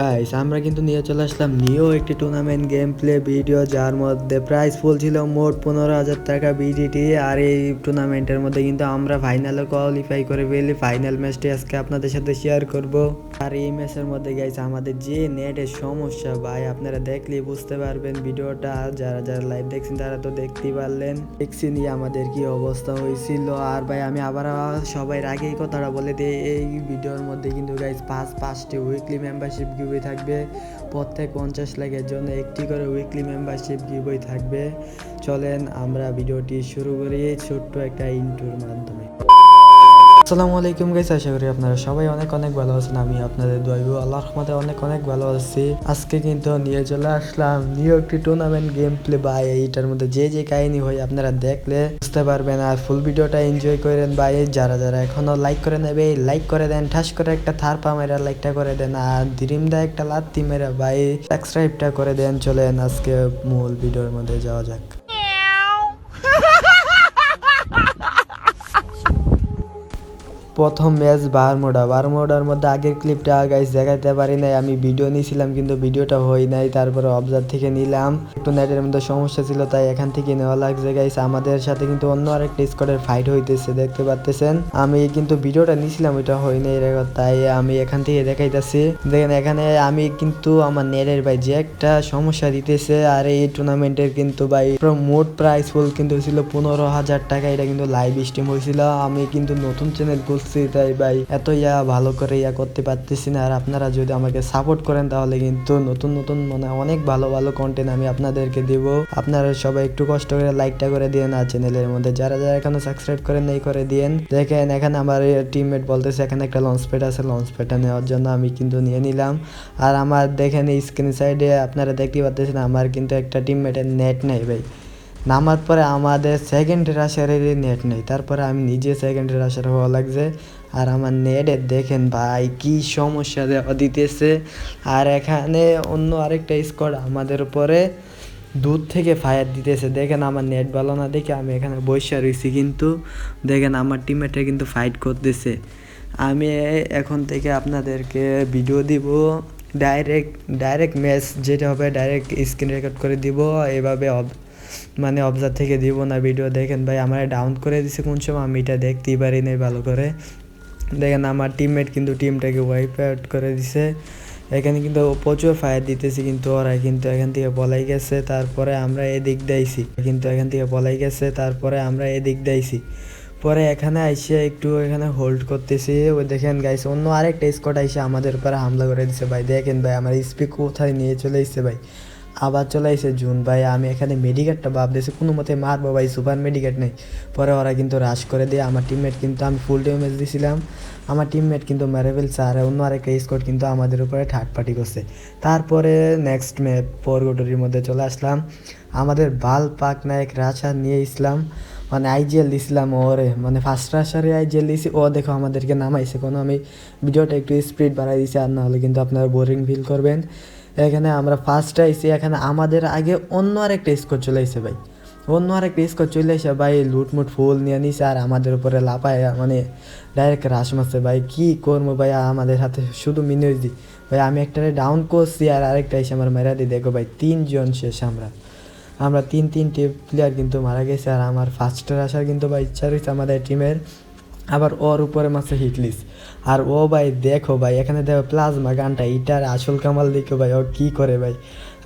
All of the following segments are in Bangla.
গাইস আমরা কিন্তু নিয়ে চলে আসলাম নিয়েও একটি টুর্নামেন্ট গেম প্লে ভিডিও যার মধ্যে প্রাইস ফুল ছিল মোট পনেরো হাজার টাকা বিডিটি আর এই টুর্নামেন্টের মধ্যে কিন্তু আমরা ফাইনালে কোয়ালিফাই করে ফেলি। ফাইনাল ম্যাচটি আজকে আপনাদের সাথে শেয়ার করব। আর এই ম্যাচের মধ্যে গাইস আমাদের যে নেটের সমস্যা, ভাই, আপনারা দেখলেই বুঝতে পারবেন ভিডিওটা। যারা যারা লাইভ দেখছেন, তারা তো দেখতেই পারলেন। দেখছি নিয়ে আমাদের কি অবস্থা হয়েছিল। আর ভাই, আমি আবার সবাই আগে এই কথাটা বলে দিই, এই ভিডিওর মধ্যে কিন্তু গাইস পাঁচ পাঁচটি উইকলি মেম্বারশিপ গিভওয়ে থাকবে। প্রত্যেক পঞ্চাশ লাখের জন্য একটি করে উইকলি মেম্বারশিপ গিভওয়ে থাকবে। চলেন আমরা ভিডিওটি শুরু করি ছোট্ট একটা ইন্টুর মাধ্যমে। আসসালামু আলাইকুম গাইস আশা করি আপনারা সবাই অনেক অনেক ভালো আছেন, আমি আপনাদের দোয়াইবু আল্লাহ রহমতে অনেক অনেক ভালো আছি। আজকে কিন্তু নিয়ে চলে আসলাম নিউ একটি টুর্নামেন্ট গেম প্লে বা এইটার মধ্যে যে যে কাহিনী হয় আপনারা দেখলে বুঝতে পারবেন আর ফুল ভিডিওটা এনজয় করেন ভাই যারা যারা এখনও লাইক করে নেবে লাইক করে দেন, ঠাস করে একটা থার পা মেরা লাইকটা করে দেন আর দিরিমদা একটা লাত্তি মেরা ভাই সাবস্ক্রাইবটা করে দেন। চলেন আজকে মূল ভিডিওর মধ্যে যাওয়া যাক। প্রথম ম্যাচ বারমোডা। বারমোডার মধ্যে আগের ক্লিপটা গাইস দেখাতে পারি নাই, আমি ভিডিও নিয়েছিলাম কিন্তু ভিডিওটা হয় নাই, তারপরে অবজার থেকে নিলাম। একটু নেটের মধ্যে সমস্যা ছিল, তাই এখান থেকে নেওয়া লাগছে গাইস আমাদের সাথে কিন্তু অন্য আরেকটা স্কোয়াডের ফাইট হইতেছে, দেখতে পাচ্তেছেন? আমি কিন্তু ভিডিওটা নিয়েছিলাম, ওইটা হয় নাই তাই আমি এখান থেকে দেখাইতেছি। দেখেন, এখানে আমি কিন্তু আমার নেটের ভাই যে একটা সমস্যা দিতেছে, আর এই টুর্নামেন্টের কিন্তু ভাই মোট প্রাইস ফুল কিন্তু ছিল পনেরো হাজার টাকা, এটা কিন্তু লাইভ স্ট্রিম হয়েছিল আমি কিন্তু নতুন চ্যানেল খুলছি তাই ভাই। এত ইয়া ভালো করে ইয়া করতে পারতেছি না। আর আপনারা যদি আমাকে সাপোর্ট করেন তাহলে কিন্তু নতুন নতুন মানে অনেক ভালো ভালো কন্টেন্ট আমি আপনাদেরকে দেব। আপনারা সবাই একটু কষ্ট করে লাইকটা করে দিয়ে না চ্যানেলের মধ্যে। যারা যারা এখনও সাবস্ক্রাইব করেন এই করে দিয়েন। দেখেন, এখানে আমার টিমমেট বলতেছে, এখানে একটা লঞ্চ প্যাড আছে। লঞ্চ প্যাডটা নেওয়ার জন্য আমি কিন্তু নিয়ে নিলাম। আর আমার দেখেন স্ক্রিন সাইডে আপনারা দেখতে পাচ্ছেন আমার কিন্তু একটা টিমমেটের নেট নেই ভাই। নামার পরে আমাদের সেকেন্ড রাশারের নেট নেই। তারপরে আমি নিজে সেকেন্ড রাশার হওয়া লাগছে। আর আমার নেটে দেখেন ভাই, কি সমস্যা দেওয়া দিতেছে আর এখানে অন্য আরেকটা স্কোয়াড আমাদের উপরে দূর থেকে ফায়ার দিতেছে। দেখেন আমার নেট ভালো না দেখে আমি এখানে বসে রয়েছি কিন্তু। দেখেন আমার টিমমেটরা কিন্তু ফাইট করতেছে। আমি এখন থেকে আপনাদেরকে ভিডিও দিব। ডাইরেক্ট ডাইরেক্ট ম্যাচ যেটা হবে ডাইরেক্ট স্ক্রিন রেকর্ড করে দিব। এভাবে মানে অবজার থেকে দিব না ভিডিও দেখেন ভাই, আমার ডাউন করে দিছে কোন সময়, আমি এটা দেখতেই পারি নাই ভালো করে। দেখেন আমার টিমমেট কিন্তু টিমটাকে ওয়াইপ আউট করে দিছে। এখানে কিন্তু প্রচুর ফায়ার দিতেছি কিন্তু ওরা কিন্তু এখান থেকে পলাই গেছে, তারপরে আমরা এদিক দিয়েছি। কিন্তু এখান থেকে পলাই গেছে, তারপরে আমরা এদিক দিয়েছি। পরে এখানে আইসে একটু এখানে হোল্ড করতেছি। ওই দেখেন গাইস অন্য আরেকটা স্কোয়াড আইসে আমাদের উপরে হামলা করে দিছে ভাই। দেখেন ভাই, আমার স্পিক কোথায় নিয়ে চলে এসছে ভাই। আবার চলে এসে জুন। ভাই, আমি এখানে মেডিকেটটা ভাবতেছি কোনো মতে মারবো ভাই, সুপার মেডিকেট নেই। পরে ওরা কিন্তু রাশ করে দিয়ে। আমার টিমমেট কিন্তু আমি ফুল ড্যামেজ দিছিলাম। আমার টিমমেট কিন্তু মেরে ফেলছে আর অন্য আরেকটা স্কোয়াড কিন্তু আমাদের উপরে থার্ড পার্টি করছে। তারপরে নেক্সট ম্যাপ পরগটরির মধ্যে চলে আসলাম। আমাদের বাল পাক নায়ক রাশা নিয়ে ইসলাম মানে আইজিএল দিছিলাম ওরে। মানে ফার্স্ট রাশারে আইজিএল দিছি। ও দেখো আমাদেরকে নামাইছে। কোনো আমি ভিডিওটা একটু স্পিড বাড়াই দিছি, আর না হলে কিন্তু আপনারা বোরিং ফিল করবেন। এখানে আমরা ফার্স্ট আইসি এখানে আমাদের আগে অন্য আরেকটা স্কোর চলে আসছে ভাই। অন্য আরেকটা স্কোর চলে এসে ভাই, লুটমুট, ফুল নিয়ে নিছে আর আমাদের উপরে লাপায় মানে ডাইরেক্ট রাশ মারছে ভাই। কী করব ভাই আমাদের হাতে শুধু মিনিট দি। ভাই, আমি একটা ডাউন করছি আর আরেকটা এসে আমার মেরা দিই দেখো ভাই, তিনজন শেষ আমরা। আমরা তিন, তিনটে প্লেয়ার কিন্তু মারা গেছে আর আমার ফার্স্টের আসার কিন্তু ভাই ইচ্ছা রয়েছে আমাদের টিমের আবার ওর উপরে মাসে হিটলিস আর ও ভাই, দেখো ভাই, এখানে দেখো প্লাজমা গানটা, এটার আসল কামাল দেখো ভাই, ও কি করে ভাই।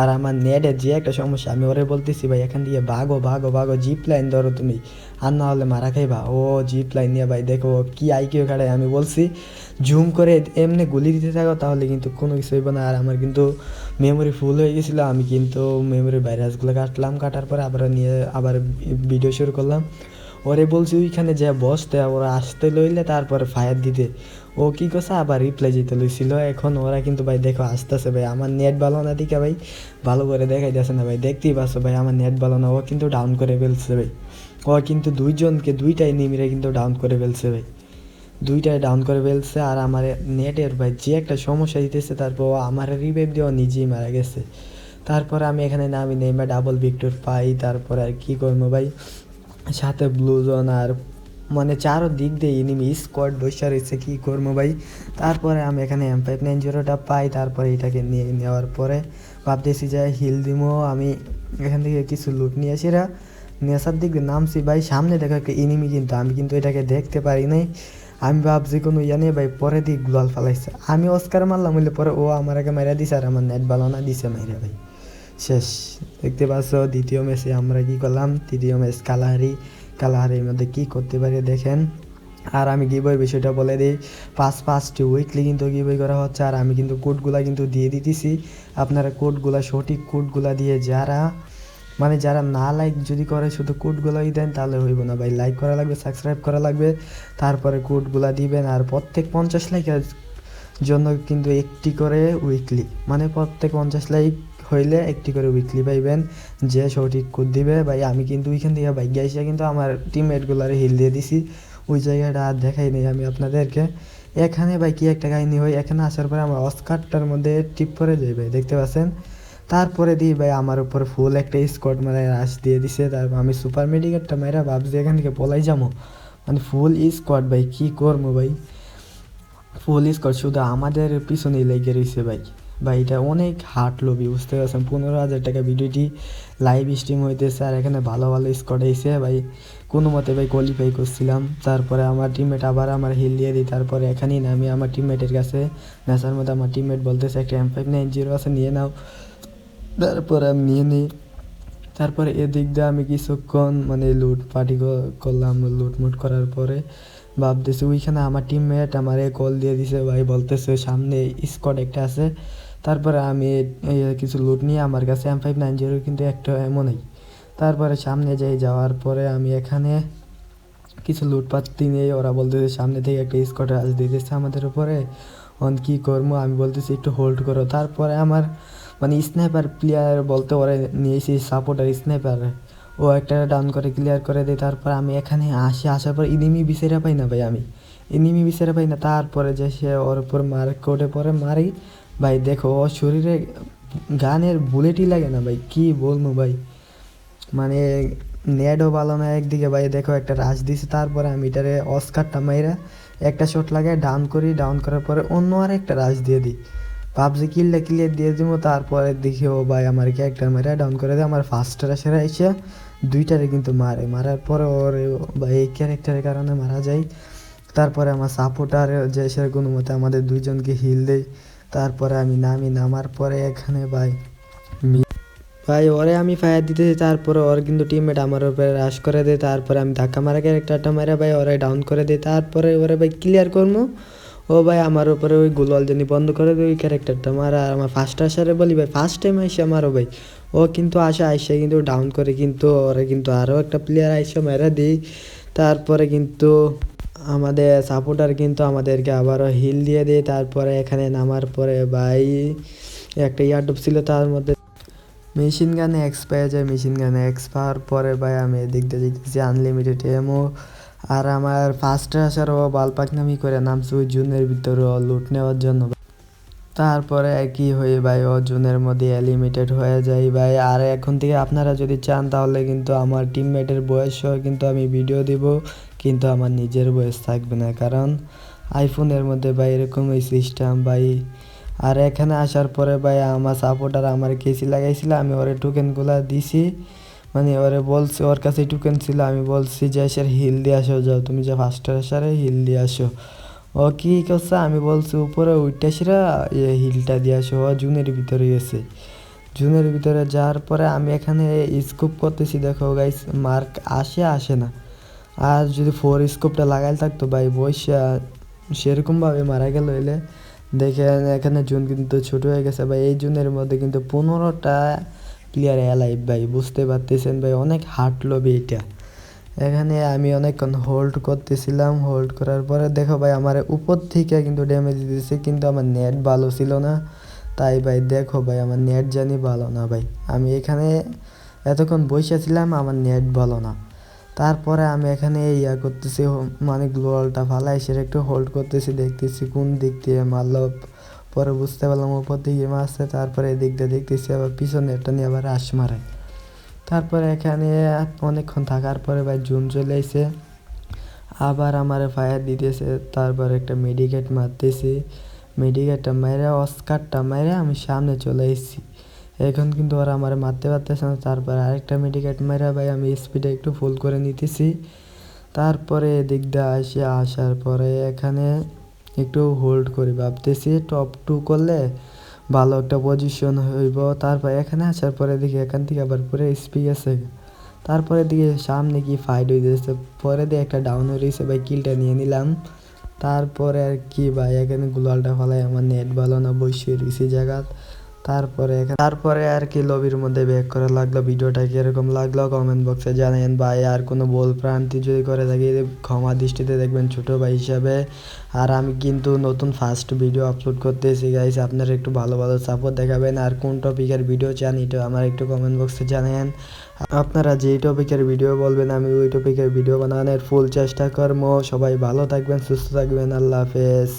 আর আমার নেটের যে একটা সমস্যা, আমি ওরে বলতেছি ভাই, এখান দিয়ে ভাগো ভাগো ভাগো জিপ লাইন ধরো তুমি। আর না হলে মারা খাইবা। ও জিপ লাইন নিয়ে ভাই, দেখো কি আইকিউ কাটায় আমি বলছি জুম করে এমনি গুলি দিতে থাকো, তাহলে কিন্তু কোনো কিছু হইব না। আর আমার কিন্তু মেমোরি ফুল হয়ে গেছিল, আমি কিন্তু মেমোরি ভাইরাসগুলো কাটলাম, কাটার পরে আবার নিয়ে, আবার ভিডিও শুরু করলাম। ওরে বলছি, ওইখানে যে বসতে, ওরা আসতে লইলে তারপরে ফায়ার দিতে। ও কি করছে আবার রিপ্লাই যেতে লইছিল। এখন ওরা কিন্তু ভাই দেখো আসতেছে ভাই। আমার নেট ভালো না দিকে ভাই, ভালো করে দেখাই যাচ্ছে না ভাই। দেখতেই পাচ্ছ ভাই, আমার নেট ভালো না। ও কিন্তু ডাউন করে ফেলছে ভাই। ও কিন্তু দুইজনকে, দুইটাই নিমিরে কিন্তু ডাউন করে ফেলছে ভাই। দুইটাই ডাউন করে ফেলছে আর আমার নেটের ভাই যে একটা সমস্যা দিতেছে, তারপর আমার রিভাইভ দিয়ে নিজেই মারা গেছে। তারপরে আমি এখানে নামি নেমে ডাবল ভিক্টর পাই। তারপরে আর কি করব ভাই? সাথে ব্লু জোন আর মানে চারো দিক দিয়ে এনিমি স্কোয়াড বসে রয়েছে, কী করব ভাই? তারপরে আমি এখানে এম ফাইভ নাইন জিরোটা পাই, তারপরে এটাকে নিয়ে নেওয়ার পরে ভাবতেছি যে হিল দিমো। আমি এখান থেকে কিছু লুট নিয়ে আসি রা। নেশার দিক দিয়ে নামছি ভাই, সামনে দেখো একটা এনিমি কিন্তু, আমি কিন্তু এটাকে দেখতে পারি নাই। আমি ভাবছি কোনো ইয়া নেই ভাই, পরে দিক গ্লোয়াল ফালাইছে। আমি অস্কার মারলাম বলে পরে ও আমার আগে মেরা দিছে আর আমার নেট ভালো না দিছে মেরে ভাই। শেষ। দেখতে পাচ্ছ, দ্বিতীয় ম্যাচে আমরা কি করলাম? তৃতীয় ম্যাচ কালাহারি। কালাহারির মধ্যে কি করতে পারি দেখেন। আর আমি গিবই বিষয়টা বলে দিই, পাঁচ পাঁচটি উইকলি কিন্তু গিবই করা হচ্ছে। আর আমি কিন্তু কোডগুলা কিন্তু দিয়ে দিতেছি। আপনারা কোডগুলা সঠিক কোডগুলা দিয়ে যারা মানে যারা না লাইক যদি করে, শুধু কোডগুলোই দেন, তাহলে হইব না ভাই। লাইক করা লাগবে সাবস্ক্রাইব করা লাগবে। তারপরে কোডগুলা দিবেন। আর প্রত্যেক পঞ্চাশ লাইকের জন্য কিন্তু একটি করে উইকলি মানে প্রত্যেক পঞ্চাশ লাইক হইলে একটি করে উইকলি পাইবেন, যে সঠিক কোড দিবে। ভাই, আমি কিন্তু ওইখান থেকে বাইক এসে কিন্তু আমার টিমমেটগুলারে হিল দিয়ে দিছি। ওই জায়গাটা আর দেখাই নেই আমি আপনাদেরকে। এখানে ভাই কি একটা কাহিনী হয়, এখানে আসার পরে আমার অস্কারটার মধ্যে টিপ করে যাই ভাই, দেখতে পাচ্ছেন? তারপরে দিই ভাই, আমার উপর ফুল একটা স্কট মানে রাশ দিয়ে দিছে। তারপর আমি সুপার মেডিকেটটা মেরা ভাবছি, এখান থেকে পলাই যাব। মানে ফুল স্কট ভাই, কি করব ভাই? ফুল স্কট শুধু আমাদের পিছনেই লেগে রয়েছে ভাই। ভাই, এটা অনেক হার্ট লবি বুঝতে পারছেন? পনেরো হাজার টাকা ভিডিওটি লাইভ স্ট্রিম হইতেছে আর এখানে ভালো ভালো স্কট এসে ভাই, কোনো মতে ভাই কোয়ালিফাই করছিলাম। তারপরে আমার টিমমেট আবার আমার হিল দিয়ে দিই তারপরে এখানেই নামি আমার টিমমেটের কাছে। নেশার মধ্যে আমার টিমমেট বলতেছে, একটা এম ফাইভ নাইন জিরো আছে, নিয়ে নাও। তারপরে আমি নিয়ে নিই। তারপরে এদিক দিয়ে আমি কিছুক্ষণ মানে লুট পার্টি করলাম লুটমুট করার পরে ভাবতেছি, ওইখানে আমার টিমমেট আমারে কল দিয়ে দিছে ভাই, বলতেছে সামনে স্কট একটা আছে। তারপরে আমি কিছু লুট নিয়ে আমার কাছে এম ফাইভ নাইন জিরো কিন্তু একটা এমনই তারপরে সামনে যাই যাওয়ার পরে আমি এখানে কিছু লুটপাতি নিয়ে ওরা বলতেছে সামনে থেকে একটা স্কট আজ দিতেছে আমাদের উপরে। অন কী করব? আমি বলতেছি একটু হোল্ড করো। তারপরে আমার মানে স্নাইপার প্লেয়ার বলতে ওরা নিয়েছি সাপোর্টার স্নাইপার ও একটা ডাউন করে ক্লিয়ার করে দেয়। তারপর আমি এখানে আসি। আসার পর ইনিমি বিচারে পাই না ভাই আমি। ইনিমি বিচারে পাই না। তারপরে যে সে ওর উপর মার কোটে পরে মারি। ভাই দেখো ওর শরীরে গানের বুলেটই লাগে না ভাই, কি বলব ভাই? মানে নেটও ভালো না একদিকে ভাই, দেখো একটা রাশ দিছে, তারপরে আমি এটারে অস্কারটা মাইরা একটা শট লাগাই ডাউন করি ডাউন করার পরে অন্য আর একটা রাশ দিয়ে দিই। ভাবছি কিলটা ক্লিয়ার দিয়ে দিব, তারপরে দেখি, ও ভাই আমার ক্যারেক্টার মেরে ডাউন করে দেয়, আমার ফার্স্ট রাশেরা এসে দুইটারে কিন্তু মারে। মারার পরে ওর ভাই এই ক্যারেক্টারের কারণে মারা যায়। তারপরে আমার সাপোর্টার যে সে কোনো মতে আমাদের দুইজনকে হিল দেয়। তারপরে আমি নামি নামার পরে এখানে ভাই ভাই ওরে আমি ফায়ার দিতেছি, তারপরে ওর কিন্তু টিমমেট আমার উপরে রাশ করে দেয়, তারপরে আমি ধাক্কা মারা ক্যারেক্টারটা মেরে ভাই ওরে ডাউন করে দিই তারপরে ওরে ভাই ক্লিয়ার করব ও ভাই আমার উপরে ওই গোলাল জানি বন্ধ করে দেয়, ওই ক্যারেক্টারটা মারা আর আমার ফার্স্ট আসারে বলি ভাই ফার্স্ট টাইম আইসে আমারও ভাই। ও কিন্তু আসে, আইসে কিন্তু ডাউন করে কিন্তু ওরে কিন্তু আরও একটা প্লেয়ার আইসে মেরে দিই তারপরে কিন্তু আমাদের সাপোর্টার কিন্তু আমাদেরকে আবারও হিল দিয়ে দেয়, তারপরে এখানে নামার পরে ভাই একটা ইয়ারডুপ ছিল তার মধ্যে। মেশিন গানে এক্স পেয়ে যায় মেশিন গানে এক্স পাওয়ার পরে ভাই আমি এদিক দিয়ে দেখতেছি আনলিমিটেড এমও আর আমার ফার্স্ট আসার ও বালপাকনামি করে নামছে ওই জুনের ভিতরে লুট নেওয়ার জন্য। তারপরে কি হয়ে ভাই ও জুনের মধ্যে লিমিটেড হয়ে যায় ভাই। আর এখন থেকে আপনারা যদি চান তাহলে কিন্তু আমার টিমমেটের বয়স কিন্তু আমি ভিডিও দিব। কিন্তু আমার নিজের বয়স থাকবে না, কারণ আইফোনের মধ্যে ভাই এরকম এই সিস্টেম ভাই। আর এখানে আসার পরে ভাই আমার সাপোর্টার আমার কেসি লাগাইছিল, আমি ওরে টোকেনগুলো দিছি। মানে ওরে বলছি, ওর কাছে টোকেন ছিল, আমি বলছি যে এসে হিল দিয়ে আসো, যাও, তুমি যে ফার্স্টার আসারে হিল দিয়ে আসো। ও কি করছে, আমি বলছি, উপরে উইটা সেরা হিলটা দিয়ে আসো। ও জুনের ভিতরে গেছে। জুনের ভিতরে যাওয়ার পরে আমি এখানে স্কোপ করতেছি, দেখো গাইস মার্ক আসে আসে না। আর যদি ফোর স্কোপটা লাগাই থাকতো ভাই বৈশা সেরকমভাবে মারা গেল এলে দেখেন এখানে জুন কিন্তু ছোট হয়ে গেছে ভাই। এই জুনের মধ্যে কিন্তু পনেরোটা প্লেয়ার অ্যালাইভ ভাই, বুঝতে পারতেছেন ভাই, অনেক হার্ট লবি এটা। এখানে আমি অনেকক্ষণ হোল্ড করতেছিলাম হোল্ড করার পরে দেখো ভাই, আমার উপর থেকে কিন্তু ড্যামেজ দিতেছে, কিন্তু আমার নেট ভালো ছিল না। তাই ভাই, দেখো ভাই, আমার নেট জানি ভালো না ভাই। আমি এখানে এতক্ষণ বসে ছিলাম, আমার নেট ভালো না। তারপরে আমি এখানে ইয়া করতেছি মানে গ্লোয়ালটা ফালাই সেটা একটু হোল্ড করতেছি, দেখতেছি কোন দিক দিয়ে মারলো পরে বুঝতে পারলাম ওপর দিকে মারছে তারপরে এদিক দিয়ে দেখতেছি, আবার পিছনে একটা নিয়ে আবার আশ মারে। তারপরে এখানে অনেকক্ষণ থাকার পরে ভাই জুন চলে এসে আবার আমার ফায়ার দিতেছে, তারপর একটা মেডিকেট মারতেছি। মেডিকেটটা মেরে অস্কারটা মেরে আমি সামনে চলে এসেছি এখন কিন্তু ওরা আমার মারতে পারতেছে না। তারপরে আরেকটা মেডিকেট মেরে ভাই আমি স্পিডে একটু ফুল করে নিতেছি। তারপরে এদিক দিয়ে আসে আসার পরে এখানে একটু হোল্ড করি ভাবতেছি। টপ টু করলে ভালো একটা পজিশন হইব। তারপর এখানে আসার পরে দেখি এখান থেকে আবার পুরো স্পিড আছে। তারপরে দিকে সামনে কি ফাইট হয়ে যাচ্ছে পরে দিয়ে একটা ডাউন হয়ে রয়েছে ভাই কিলটা নিয়ে নিলাম। তারপরে আর কি ভাই, এখানে গুলালটা ফলাই আমার নেট ভালো না বসে রয়েছে জায়গা তারপরে তারপরে আর কি লবির মধ্যে ব্যাক করা লাগল। ভিডিওটা কীরকম লাগল কমেন্ট বক্সে জানেন ভাই, আর কোনো বল প্রান্তি যদি করে থাকি ক্ষমা দৃষ্টিতে দেখবেন ছোট ভাই হিসাবে। আর আমি কিন্তু নতুন ফার্স্ট ভিডিও আপলোড করতেছি গাইস আপনারা একটু ভালো ভালো সাপোর্ট দেখাবেন। আর কোন টপিকের ভিডিও চান, এটা আমার একটু কমেন্ট বক্সে জানেন আপনারা যেই টপিকের ভিডিও বলবেন, আমি ওই টপিকের ভিডিও বানানোর ফুল চেষ্টা করব। সবাই ভালো থাকবেন, সুস্থ থাকবেন। আল্লাহ হাফেজ।